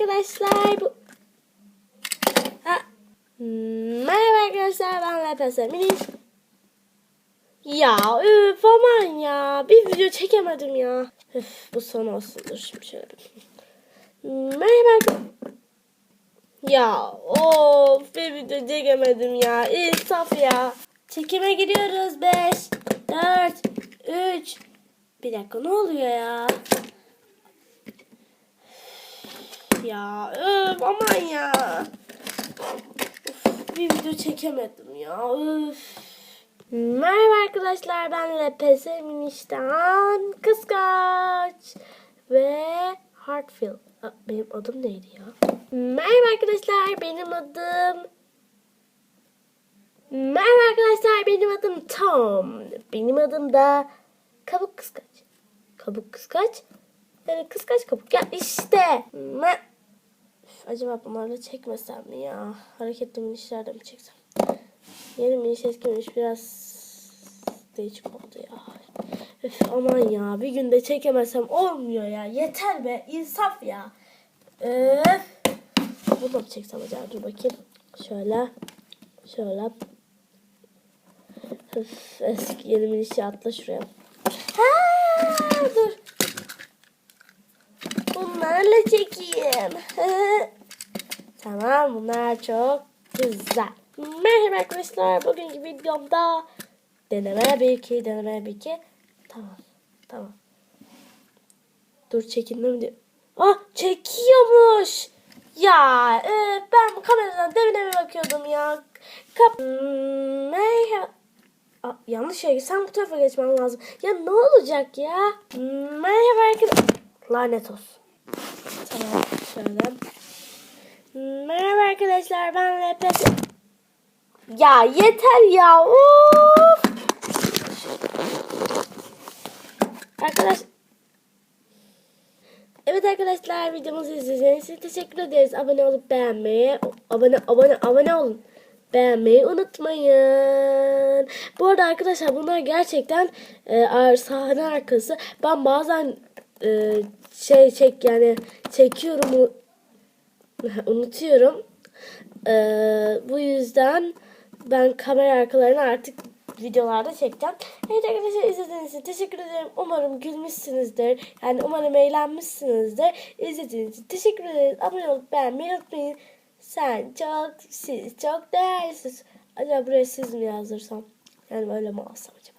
arkadaşlar. Bu... Ha. Merhaba arkadaşlar ben LPS Mini. Ya üf aman ya. Bir video çekemedim ya. Üf, bu son olsun. Dur şimdi şöyle bir. Merhaba. Ya of bir video çekemedim ya. İnsaf ya. Çekime giriyoruz. 5, 4, 3. Bir dakika ne oluyor ya? Ya öf aman ya. Of, bir video çekemedim ya. Öf. Merhaba arkadaşlar ben LPS Miniş'ten Kıskaç ve Hartfield. Benim adım neydi ya? Merhaba arkadaşlar benim adım Merhaba arkadaşlar benim adım Tom. Benim adım da Kabuk Kıskaç. Kabuk Kıskaç? Yani kıskaç kabuk. Ya işte. Acaba bunlarla çekmesem mi ya? Hareketli minişlerde mi çeksem? Yeni miniş eski miniş biraz değişik oldu ya. Üf, aman ya bir günde çekemesem olmuyor ya. Yeter be insaf ya. Öf. Bunu mu çeksem acaba? Dur bakayım. Şöyle. Şöyle. Üf, eski yeni minişi atla şuraya. Ha, dur. Bunlarla çekeyim. Tamam bunlar çok güzel. Merhaba arkadaşlar. Bugünkü videomda deneme bir iki deneme bir iki. Tamam. Tamam. Dur çekinme mi diyor. Ah çekiyormuş. Ya e, ben kameradan demine mi bakıyordum ya. Kap Hmm, Merhaba. Aa, yanlış şey. Sen bu tarafa geçmen lazım. Ya ne olacak ya? Hmm, Merhaba arkadaşlar. Lanet olsun. Tamam şöyle. Arkadaşlar ben LPS. Ya yeter ya. Of. Arkadaş. Evet arkadaşlar videomuzu izlediğiniz için teşekkür ederiz. Abone olup beğenmeyi, abone abone abone olun. Beğenmeyi unutmayın. Bu arada arkadaşlar bunlar gerçekten e, sahne arkası. Ben bazen e, şey çek yani çekiyorum unutuyorum. Ee, bu yüzden ben kamera arkalarını artık videolarda çekeceğim. Evet arkadaşlar izlediğiniz için teşekkür ederim. Umarım gülmüşsünüzdür. Yani umarım eğlenmişsinizdir. İzlediğiniz için teşekkür ederiz. Abone olup beğenmeyi unutmayın. Sen çok, siz çok değerlisiniz. Acaba buraya siz mi yazdırsam? Yani böyle mi alsam acaba?